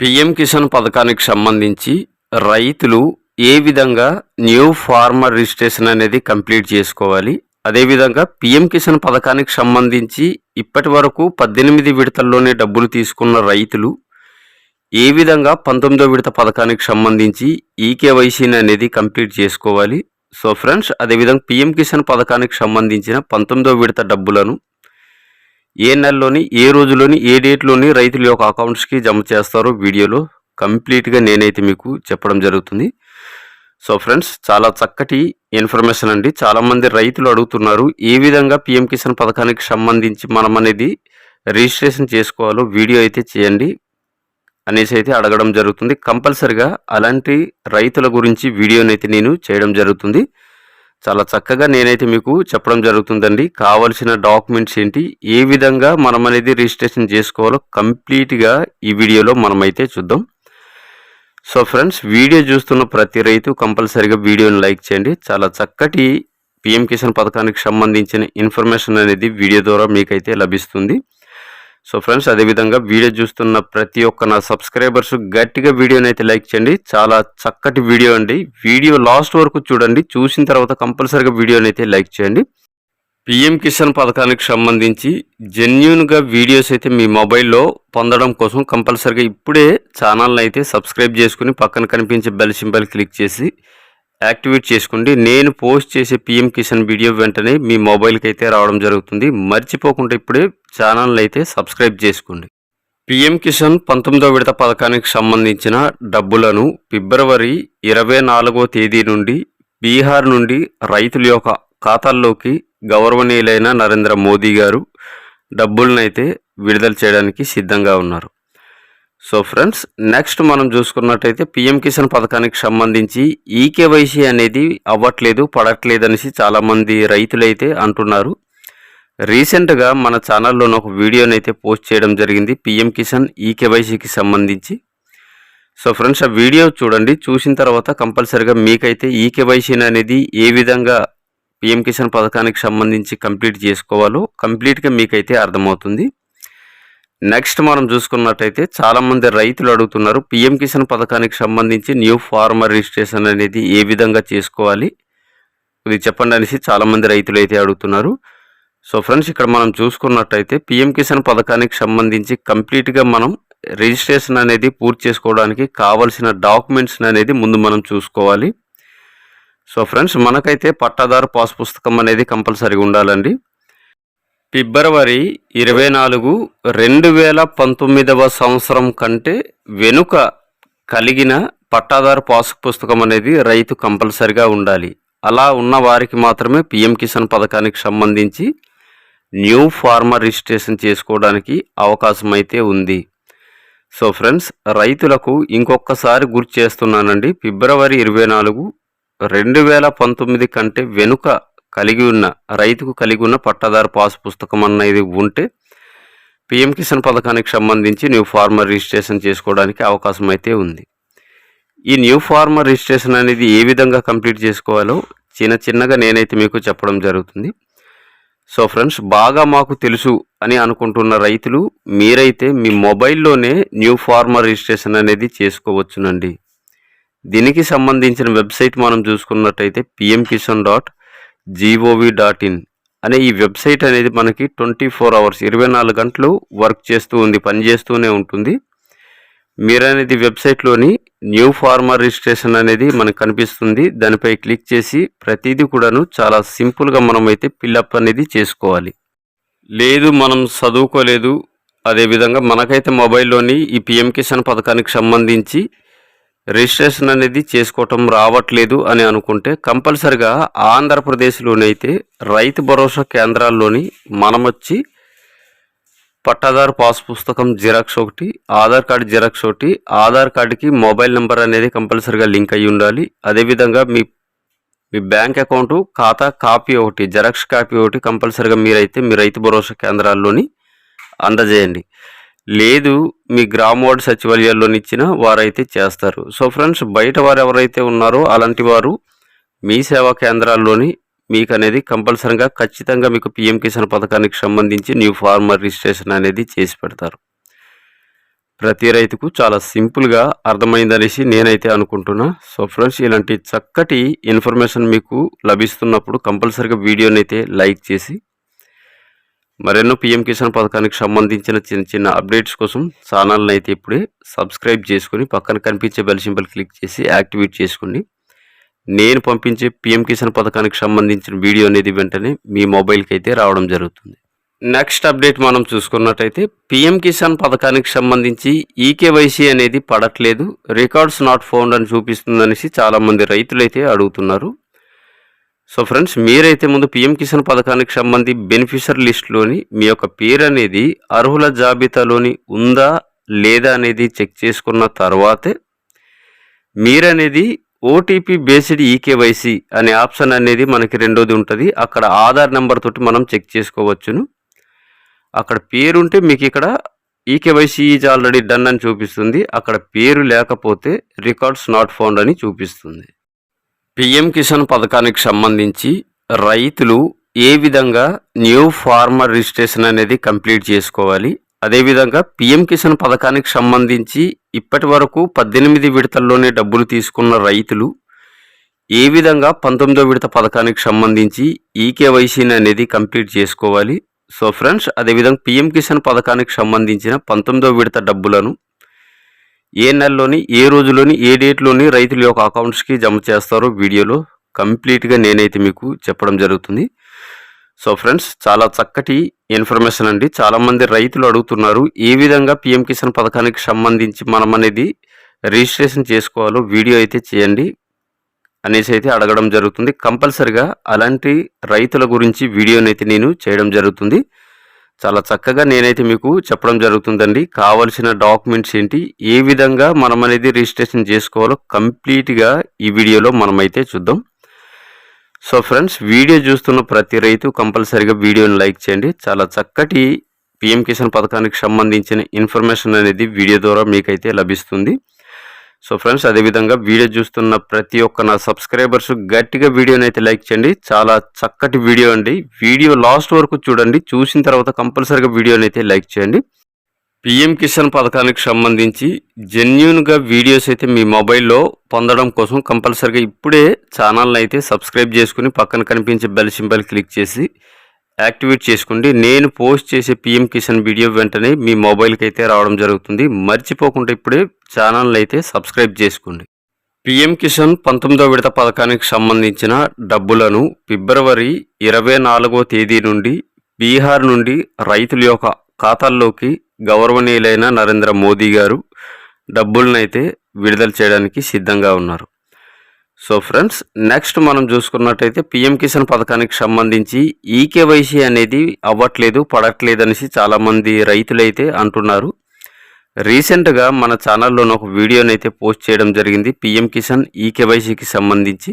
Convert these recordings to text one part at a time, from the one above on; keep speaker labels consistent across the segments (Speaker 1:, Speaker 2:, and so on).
Speaker 1: PM Kisan పథకానికి సంబంధించి రైతులు ఏ విధంగా న్యూ ఫార్మర్ రిజిస్ట్రేషన్ అనేది కంప్లీట్ చేసుకోవాలి? అదేవిధంగా పిఎం కిసాన్ పథకానికి సంబంధించి ఇప్పటి వరకు పద్దెనిమిది విడతల్లోనే డబ్బులు తీసుకున్న రైతులు ఏ విధంగా పంతొమ్మిదో విడత పథకానికి సంబంధించి ఈకేవైసీని అనేది కంప్లీట్ చేసుకోవాలి? సో ఫ్రెండ్స్ అదేవిధంగా పిఎం కిసాన్ పథకానికి సంబంధించిన పంతొమ్మిదో విడత డబ్బులను ఏ నెలలోని ఏ రోజులోని ఏ డేట్లోని రైతుల యొక్క అకౌంట్స్కి జమ చేస్తారో వీడియోలో కంప్లీట్గా నేనైతే మీకు చెప్పడం జరుగుతుంది. సో ఫ్రెండ్స్ చాలా చక్కటి ఇన్ఫర్మేషన్ అండి. చాలామంది రైతులు అడుగుతున్నారు ఏ విధంగా పిఎం కిసాన్ పథకానికి సంబంధించి మనం అనేది రిజిస్ట్రేషన్ చేసుకోవాలో వీడియో అయితే చేయండి అనేసి అయితే అడగడం జరుగుతుంది. కంపల్సరిగా అలాంటి రైతుల గురించి వీడియోనైతే నేను చేయడం జరుగుతుంది. చాలా చక్కగా నేనైతే మీకు చెప్పడం జరుగుతుందండి. కావలసిన డాక్యుమెంట్స్ ఏంటి? ఏ విధంగా మనం అనేది రిజిస్ట్రేషన్ చేసుకోవాలో కంప్లీట్గా ఈ వీడియోలో మనమైతే చూద్దాం. సో ఫ్రెండ్స్ వీడియో చూస్తున్న ప్రతి రైతు కంపల్సరీగా వీడియోని లైక్ చేయండి. చాలా చక్కటి పిఎం కిసాన్ పథకానికి సంబంధించిన ఇన్ఫర్మేషన్ అనేది వీడియో ద్వారా మీకైతే లభిస్తుంది. సో ఫ్రెండ్స్ అదేవిధంగా వీడియో చూస్తున్న ప్రతి ఒక్క నా సబ్స్క్రైబర్స్ గట్టిగా వీడియోని అయితే లైక్ చేయండి. చాలా చక్కటి వీడియో అండి. వీడియో లాస్ట్ వరకు చూడండి. చూసిన తర్వాత కంపల్సరీగా వీడియోని అయితే లైక్ చేయండి. పిఎం కిసాన్ పథకానికి సంబంధించి జెన్యున్గా వీడియోస్ అయితే మీ మొబైల్లో పొందడం కోసం కంపల్సరీగా ఇప్పుడే ఛానల్ని అయితే సబ్స్క్రైబ్ చేసుకుని పక్కన కనిపించే బెల్ సింబల్ క్లిక్ చేసి యాక్టివేట్ చేసుకోండి. నేను పోస్ట్ చేసే పిఎం కిసాన్ వీడియో వెంటనే మీ మొబైల్కి అయితే రావడం జరుగుతుంది. మర్చిపోకుండా ఇప్పుడే ఛానల్ని అయితే సబ్స్క్రైబ్ చేసుకోండి. పిఎం కిసాన్ పంతొమ్మిదో విడత పథకానికి సంబంధించిన డబ్బులను ఫిబ్రవరి ఇరవై నాలుగో తేదీ నుండి బీహార్ నుండి రైతుల యొక్క ఖాతాల్లోకి గౌరవనీయులైన నరేంద్ర మోదీ గారు డబ్బులనైతే విడుదల చేయడానికి సిద్ధంగా ఉన్నారు. సో ఫ్రెండ్స్ నెక్స్ట్ మనం చూసుకున్నట్టయితే పిఎం కిసాన్ పథకానికి సంబంధించి ఈకేవైసీ అనేది అవ్వట్లేదు పడట్లేదు అనేసి చాలామంది రైతులైతే అంటున్నారు. రీసెంట్గా మన ఛానల్లోనే ఒక వీడియోని అయితే పోస్ట్ చేయడం జరిగింది పిఎం కిసాన్ ఈకేవైసీకి సంబంధించి. సో ఫ్రెండ్స్ ఆ వీడియో చూడండి చూసిన తర్వాత కంపల్సరిగా మీకైతే ఈకేవైసీ అనేది ఏ విధంగా పిఎం కిసాన్ పథకానికి సంబంధించి కంప్లీట్ చేసుకోవాలో కంప్లీట్గా మీకైతే అర్థమవుతుంది. నెక్స్ట్ మనం చూసుకున్నట్టయితే చాలామంది రైతులు అడుగుతున్నారు పిఎం కిసాన్ పథకానికి సంబంధించి న్యూ ఫార్మర్ రిజిస్ట్రేషన్ అనేది ఏ విధంగా చేసుకోవాలి? ఇది చెప్పండి అనేసి చాలామంది రైతులు అయితే అడుగుతున్నారు. సో ఫ్రెండ్స్ ఇక్కడ మనం చూసుకున్నట్టయితే పిఎం కిసాన్ పథకానికి సంబంధించి కంప్లీట్గా మనం రిజిస్ట్రేషన్ అనేది పూర్తి చేసుకోవడానికి కావలసిన డాక్యుమెంట్స్ అనేది ముందు మనం చూసుకోవాలి. సో ఫ్రెండ్స్ మనకైతే పట్టాదారు పాస్ పుస్తకం అనేది కంపల్సరీగా ఉండాలండి. ఫిబ్రవరి ఇరవై నాలుగు రెండు వేల పంతొమ్మిదవ సంవత్సరం కంటే వెనుక కలిగిన పట్టాదారు పాస్ పుస్తకం అనేది రైతు కంపల్సరిగా ఉండాలి. అలా ఉన్న వారికి మాత్రమే పిఎం కిసాన్ పథకానికి సంబంధించి న్యూ ఫార్మర్ రిజిస్ట్రేషన్ చేసుకోవడానికి అవకాశం అయితే ఉంది. సో ఫ్రెండ్స్ రైతులకు ఇంకొకసారి గుర్తు చేస్తున్నానండి. ఫిబ్రవరి ఇరవై నాలుగు రెండు వేల పంతొమ్మిది కంటే వెనుక కలిగి ఉన్న రైతుకు కలిగి ఉన్న పట్టాదారు పాస్ పుస్తకం అనేది ఉంటే పిఎం కిసాన్ పథకానికి సంబంధించి న్యూ ఫార్మర్ రిజిస్ట్రేషన్ చేసుకోవడానికి అవకాశం అయితే ఉంది. ఈ న్యూ ఫార్మర్ రిజిస్ట్రేషన్ అనేది ఏ విధంగా కంప్లీట్ చేసుకోవాలో చిన్న చిన్నగా నేనైతే మీకు చెప్పడం జరుగుతుంది. సో ఫ్రెండ్స్ బాగా మాకు తెలుసు అని అనుకుంటున్న రైతులు మీరైతే మీ మొబైల్లోనే న్యూ ఫార్మర్ రిజిస్ట్రేషన్ అనేది చేసుకోవచ్చునండి. దీనికి సంబంధించిన వెబ్సైట్ మనం చూసుకున్నట్టయితే PM Kisan dot G O V dot in అనే ఈ వెబ్సైట్ అనేది మనకి ట్వంటీ ఫోర్ అవర్స్ ఇరవై నాలుగు గంటలు వర్క్ చేస్తూ ఉంది పనిచేస్తూనే ఉంటుంది. మీరు అనేది వెబ్సైట్లోని న్యూ ఫార్మర్ రిజిస్ట్రేషన్ అనేది మనకు కనిపిస్తుంది. దానిపై క్లిక్ చేసి ప్రతిదీ కూడాను చాలా సింపుల్గా మనం అయితే పిల్లప్ అనేది చేసుకోవాలి. లేదు మనం చదువుకోలేదు. అదేవిధంగా మనకైతే మొబైల్లోని ఈ పిఎం కిసాన్ పథకానికి సంబంధించి రిజిస్ట్రేషన్ అనేది చేసుకోవటం రావట్లేదు అని అనుకుంటే కంపల్సరిగా ఆంధ్రప్రదేశ్లోనైతే రైతు భరోసా కేంద్రాల్లోని మనం వచ్చి పట్టాదారు పాస్ పుస్తకం జిరాక్స్ ఒకటి ఆధార్ కార్డు జిరాక్స్ ఒకటి ఆధార్ కార్డుకి మొబైల్ నెంబర్ అనేది కంపల్సరిగా లింక్ అయి ఉండాలి. అదేవిధంగా మీ మీ బ్యాంక్ అకౌంట్ ఖాతా కాపీ ఒకటి జెరాక్స్ కాపీ ఒకటి కంపల్సరిగా మీరైతే మీ రైతు భరోసా కేంద్రాల్లోని అందజేయండి. లేదు మీ గ్రామ వార్డు సచివాలయాల్లోని ఇచ్చిన వారైతే చేస్తారు. సో ఫ్రెండ్స్ బయట వారు ఎవరైతే ఉన్నారో అలాంటి వారు మీ సేవా కేంద్రాల్లోని మీకు అనేది కంపల్సరీగా ఖచ్చితంగా మీకు పిఎం కిసాన్ పథకానికి సంబంధించి న్యూ ఫార్మర్ రిజిస్ట్రేషన్ అనేది చేసి పెడతారు. ప్రతి రైతుకు చాలా సింపుల్గా అర్థమైందనేసి నేనైతే అనుకుంటున్నా. సో ఫ్రెండ్స్ ఇలాంటి చక్కటి ఇన్ఫర్మేషన్ మీకు లభిస్తున్నప్పుడు కంపల్సరీగా వీడియోని అయితే లైక్ చేసి మరెన్నో పిఎం కిసాన్ పథకానికి సంబంధించిన చిన్న చిన్న అప్డేట్స్ కోసం ఛానల్ని అయితే ఇప్పుడే సబ్స్క్రైబ్ చేసుకుని పక్కన కనిపించే బెల్ సింబల్ క్లిక్ చేసి యాక్టివేట్ చేసుకోండి. నేను పంపించే పిఎం కిసాన్ పథకానికి సంబంధించిన వీడియో అనేది వెంటనే మీ మొబైల్కి అయితే రావడం జరుగుతుంది. నెక్స్ట్ అప్డేట్ మనం చూసుకున్నట్టయితే పిఎం కిసాన్ పథకానికి సంబంధించి ఈకేవైసీ అనేది పడట్లేదు. రికార్డ్స్ నాట్ ఫౌండ్ అని చూపిస్తుందనేసి చాలామంది రైతులైతే అడుగుతున్నారు. సో ఫ్రెండ్స్ మీరైతే ముందు పిఎం కిసాన్ పథకానికి సంబంధి బెనిఫిషర్ లిస్ట్లోని మీ యొక్క పేరు అనేది అర్హుల జాబితాలోని ఉందా లేదా అనేది చెక్ చేసుకున్న తర్వాతే మీరనేది OTP based E K Y C అనే ఆప్షన్ అనేది మనకి రెండోది ఉంటుంది. అక్కడ ఆధార్ నెంబర్ తోటి మనం చెక్ చేసుకోవచ్చును. అక్కడ పేరు ఉంటే మీకు ఇక్కడ ఈకేవైసీ ఈజ్ ఆల్రెడీ డన్ అని చూపిస్తుంది. అక్కడ పేరు లేకపోతే రికార్డ్స్ నాట్ ఫౌండ్ అని చూపిస్తుంది. పిఎం కిసాన్ పథకానికి సంబంధించి రైతులు ఏ విధంగా న్యూ ఫార్మర్ రిజిస్ట్రేషన్ అనేది కంప్లీట్ చేసుకోవాలి? అదేవిధంగా పిఎం కిసాన్ పథకానికి సంబంధించి ఇప్పటి వరకు పద్దెనిమిది విడతల్లోనే డబ్బులు తీసుకున్న రైతులు ఏ విధంగా పంతొమ్మిదో విడత పథకానికి సంబంధించి ఈకేవైసీని అనేది కంప్లీట్ చేసుకోవాలి? సో ఫ్రెండ్స్ అదేవిధంగా పిఎం కిసాన్ పథకానికి సంబంధించిన పంతొమ్మిదో విడత డబ్బులను ఏ నెలలోని ఏ రోజులోని ఏ డేట్లోని రైతుల యొక్క అకౌంట్స్కి జమ చేస్తారో వీడియోలో కంప్లీట్గా నేనైతే మీకు చెప్పడం జరుగుతుంది. సో ఫ్రెండ్స్ చాలా చక్కటి ఇన్ఫర్మేషన్ అండి. చాలామంది రైతులు అడుగుతున్నారు ఏ విధంగా పిఎం కిసాన్ పథకానికి సంబంధించి మనం అనేది రిజిస్ట్రేషన్ చేసుకోవాలో వీడియో అయితే చేయండి అనేసి అయితే అడగడం జరుగుతుంది. కంపల్సరిగా అలాంటి రైతుల గురించి వీడియోనైతే నేను చేయడం జరుగుతుంది. చాలా చక్కగా నేనైతే మీకు చెప్పడం జరుగుతుందండి. కావలసిన డాక్యుమెంట్స్ ఏంటి ఏ విధంగా మనం అనేది రిజిస్ట్రేషన్ చేసుకోవాలో కంప్లీట్గా ఈ వీడియోలో మనమైతే చూద్దాం. సో ఫ్రెండ్స్ వీడియో చూస్తున్న ప్రతి రైతు కంపల్సరిగా వీడియోని లైక్ చేయండి. చాలా చక్కటి పిఎం కిసాన్ పథకానికి సంబంధించిన ఇన్ఫర్మేషన్ అనేది వీడియో ద్వారా మీకైతే లభిస్తుంది. సో ఫ్రెండ్స్ అదేవిధంగా వీడియో చూస్తున్న ప్రతి ఒక్క నా సబ్స్క్రైబర్స్ గట్టిగా వీడియోని అయితే లైక్ చేయండి. చాలా చక్కటి వీడియో అండి. వీడియో లాస్ట్ వరకు చూడండి. చూసిన తర్వాత కంపల్సరీగా వీడియోని అయితే లైక్ చేయండి. పిఎం కిసాన్ పథకానికి సంబంధించి జెన్యున్గా వీడియోస్ అయితే మీ మొబైల్లో పొందడం కోసం కంపల్సరీగా ఇప్పుడే ఛానల్ని అయితే సబ్స్క్రైబ్ చేసుకుని పక్కన కనిపించే బెల్ సింబల్ క్లిక్ చేసి యాక్టివేట్ చేసుకోండి. నేను పోస్ట్ చేసే పిఎం కిసాన్ వీడియో వెంటనే మీ మొబైల్కి అయితే రావడం జరుగుతుంది. మర్చిపోకుండా ఇప్పుడే ఛానల్ని అయితే సబ్స్క్రైబ్ చేసుకోండి. పిఎం కిసాన్ పంతొమ్మిదో విడత పథకానికి సంబంధించిన డబ్బులను ఫిబ్రవరి ఇరవై నాలుగో తేదీ నుండి బీహార్ నుండి రైతుల యొక్క ఖాతాల్లోకి గౌరవనీయులైన నరేంద్ర మోదీ గారు డబ్బులనైతే విడుదల చేయడానికి సిద్ధంగా ఉన్నారు. సో ఫ్రెండ్స్ నెక్స్ట్ మనం చూసుకున్నట్టయితే పిఎం కిసాన్ పథకానికి సంబంధించి ఈకేవైసీ అనేది అవ్వట్లేదు పడట్లేదు అనేసి చాలామంది రైతులైతే అంటున్నారు. రీసెంట్గా మన ఛానల్లోని ఒక వీడియోని అయితే పోస్ట్ చేయడం జరిగింది పిఎం కిసాన్ ఈకేవైసీకి సంబంధించి.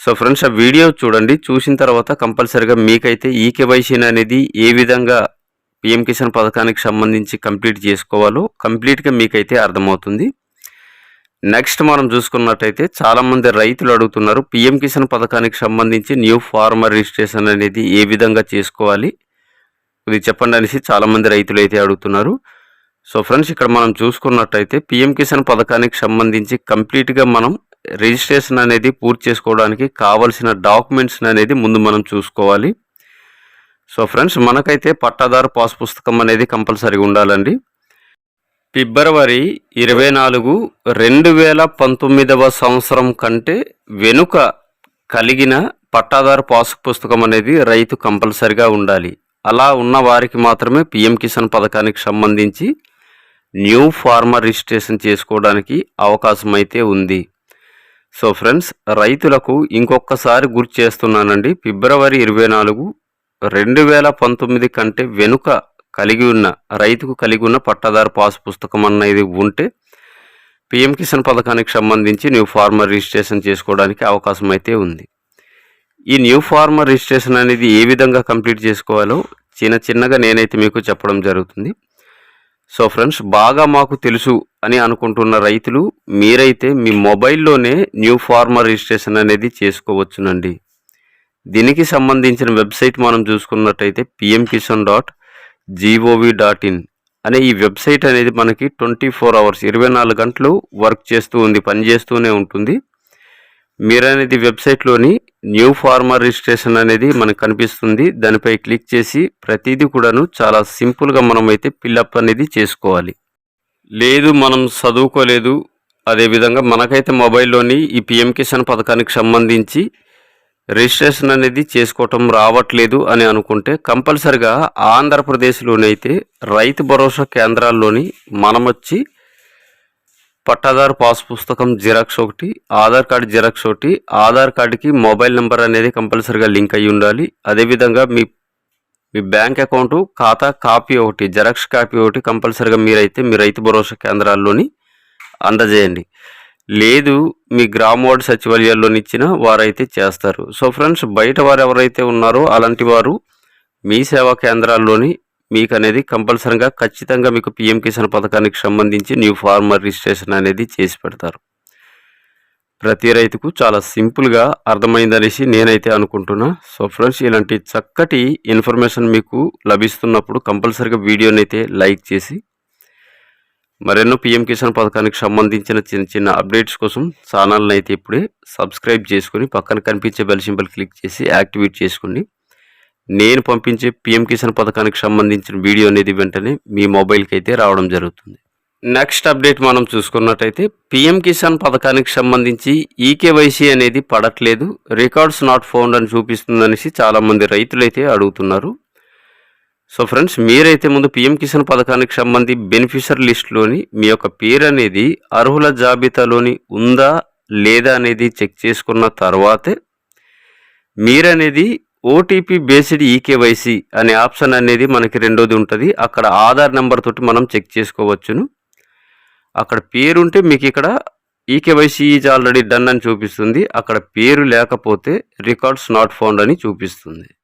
Speaker 1: సో ఫ్రెండ్స్ ఆ వీడియో చూడండి చూసిన తర్వాత కంపల్సరిగా మీకైతే ఈకేవైసీ అనేది ఏ విధంగా పిఎం కిసాన్ పథకానికి సంబంధించి కంప్లీట్ చేసుకోవాలో కంప్లీట్గా మీకైతే అర్థమవుతుంది. నెక్స్ట్ మనం చూసుకున్నట్టయితే చాలామంది రైతులు అడుగుతున్నారు పిఎం కిసాన్ పథకానికి సంబంధించి న్యూ ఫార్మర్ రిజిస్ట్రేషన్ అనేది ఏ విధంగా చేసుకోవాలి? ఇది చెప్పండి అనేసి చాలామంది రైతులు అయితే అడుగుతున్నారు. సో ఫ్రెండ్స్ ఇక్కడ మనం చూసుకున్నట్టయితే పిఎం కిసాన్ పథకానికి సంబంధించి కంప్లీట్గా మనం రిజిస్ట్రేషన్ అనేది పూర్తి చేసుకోవడానికి కావలసిన డాక్యుమెంట్స్ అనేది ముందు మనం చూసుకోవాలి. సో ఫ్రెండ్స్ మనకైతే పట్టాదారు పాస్ పుస్తకం అనేది కంపల్సరీగా ఉండాలండి. ఫిబ్రవరి ఇరవై నాలుగు రెండు వేల పంతొమ్మిదవ సంవత్సరం కంటే వెనుక కలిగిన పట్టాదారు పాసు పుస్తకం అనేది రైతు కంపల్సరిగా ఉండాలి. అలా ఉన్న వారికి మాత్రమే పిఎం కిసాన్ పథకానికి సంబంధించి న్యూ ఫార్మర్ రిజిస్ట్రేషన్ చేసుకోవడానికి అవకాశం అయితే ఉంది. సో ఫ్రెండ్స్ రైతులకు ఇంకొకసారి గుర్తు చేస్తున్నానండి. ఫిబ్రవరి ఇరవై నాలుగు రెండు వేల పంతొమ్మిది కంటే వెనుక కలిగి ఉన్న రైతుకు కలిగి ఉన్న పట్టాదారు పాస్ పుస్తకం అనేది ఉంటే పిఎం కిసాన్ పథకానికి సంబంధించి న్యూ ఫార్మర్ రిజిస్ట్రేషన్ చేసుకోవడానికి అవకాశం అయితే ఉంది. ఈ న్యూ ఫార్మర్ రిజిస్ట్రేషన్ అనేది ఏ విధంగా కంప్లీట్ చేసుకోవాలో చిన్న చిన్నగా నేనైతే మీకు చెప్పడం జరుగుతుంది. సో ఫ్రెండ్స్ బాగా మాకు తెలుసు అని అనుకుంటున్న రైతులు మీరైతే మీ మొబైల్లోనే న్యూ ఫార్మర్ రిజిస్ట్రేషన్ అనేది చేసుకోవచ్చునండి. దీనికి సంబంధించిన వెబ్సైట్ మనం చూసుకున్నట్టయితే PM Kisan dot G O V dot in అనే ఈ వెబ్సైట్ అనేది మనకి ట్వంటీ ఫోర్ అవర్స్ ఇరవై నాలుగు గంటలు వర్క్ చేస్తూ ఉంది పనిచేస్తూనే ఉంటుంది. మీరు అనేది వెబ్సైట్లోని న్యూ ఫార్మర్ రిజిస్ట్రేషన్ అనేది మనకు కనిపిస్తుంది. దానిపై క్లిక్ చేసి ప్రతిదీ కూడాను చాలా సింపుల్గా మనం అయితే పిల్లప్ అనేది చేసుకోవాలి. లేదు మనం చదువుకోలేదు. అదేవిధంగా మనకైతే మొబైల్లోని ఈ పిఎం కిసాన్ పథకానికి సంబంధించి రిజిస్ట్రేషన్ అనేది చేసుకోవటం రావట్లేదు అని అనుకుంటే కంపల్సరిగా ఆంధ్రప్రదేశ్లోనైతే రైతు భరోసా కేంద్రాల్లోని మనం వచ్చి పట్టాదారు పాస్ పుస్తకం జిరాక్స్ ఒకటి ఆధార్ కార్డు జిరాక్స్ ఒకటి ఆధార్ కార్డుకి మొబైల్ నెంబర్ అనేది కంపల్సరిగా లింక్ అయి ఉండాలి. అదేవిధంగా మీ మీ బ్యాంక్ అకౌంటు ఖాతా కాపీ ఒకటి జెరాక్స్ కాపీ ఒకటి కంపల్సరిగా మీరైతే మీ రైతు భరోసా కేంద్రాల్లోని అందజేయండి. లేదు మీ గ్రామ వార్డు సచివాలయాల్లోని ఇచ్చిన వారైతే చేస్తారు. సో ఫ్రెండ్స్ బయట వారు ఎవరైతే ఉన్నారో అలాంటి వారు మీ సేవా కేంద్రాల్లోని మీకు అనేది కంపల్సరిగా ఖచ్చితంగా మీకు పిఎం కిసాన్ పథకానికి సంబంధించి న్యూ ఫార్మర్ రిజిస్ట్రేషన్ అనేది చేసి పెడతారు. ప్రతి రైతుకు చాలా సింపుల్గా అర్థమైందనేసి నేనైతే అనుకుంటున్నా. సో ఫ్రెండ్స్ ఇలాంటి చక్కటి ఇన్ఫర్మేషన్ మీకు లభిస్తున్నప్పుడు కంపల్సరిగా వీడియోనైతే అయితే లైక్ చేసి మరెన్నో పిఎం కిసాన్ పథకానికి సంబంధించిన చిన్న చిన్న అప్డేట్స్ కోసం ఛానల్ని అయితే ఇప్పుడే సబ్స్క్రైబ్ చేసుకుని పక్కన కనిపించే బెల్ సింబల్ క్లిక్ చేసి యాక్టివేట్ చేసుకోండి. నేను పంపించే పిఎం కిసాన్ పథకానికి సంబంధించిన వీడియో అనేది వెంటనే మీ మొబైల్కి అయితే రావడం జరుగుతుంది. నెక్స్ట్ అప్డేట్ మనం చూసుకున్నట్టయితే పిఎం కిసాన్ పథకానికి సంబంధించి ఈకేవైసీ అనేది పడట్లేదు. రికార్డ్స్ నాట్ ఫౌండ్ అని చూపిస్తుందనేసి చాలామంది రైతులైతే అడుగుతున్నారు. సో ఫ్రెండ్స్ మీరైతే ముందు పిఎం కిసాన్ పథకానికి సంబంధి బెనిఫిషర్ లిస్ట్లోని మీ యొక్క పేరు అనేది అర్హుల జాబితాలోని ఉందా లేదా అనేది చెక్ చేసుకున్న తర్వాతే మీరనేది OTP based E K Y C అనే ఆప్షన్ అనేది మనకి రెండోది ఉంటుంది. అక్కడ ఆధార్ నెంబర్ తోటి మనం చెక్ చేసుకోవచ్చును. అక్కడ పేరు ఉంటే మీకు ఇక్కడ ఈకేవైసీ ఈజ్ ఆల్రెడీ డన్ అని చూపిస్తుంది. అక్కడ పేరు లేకపోతే రికార్డ్స్ నాట్ ఫౌండ్ అని చూపిస్తుంది.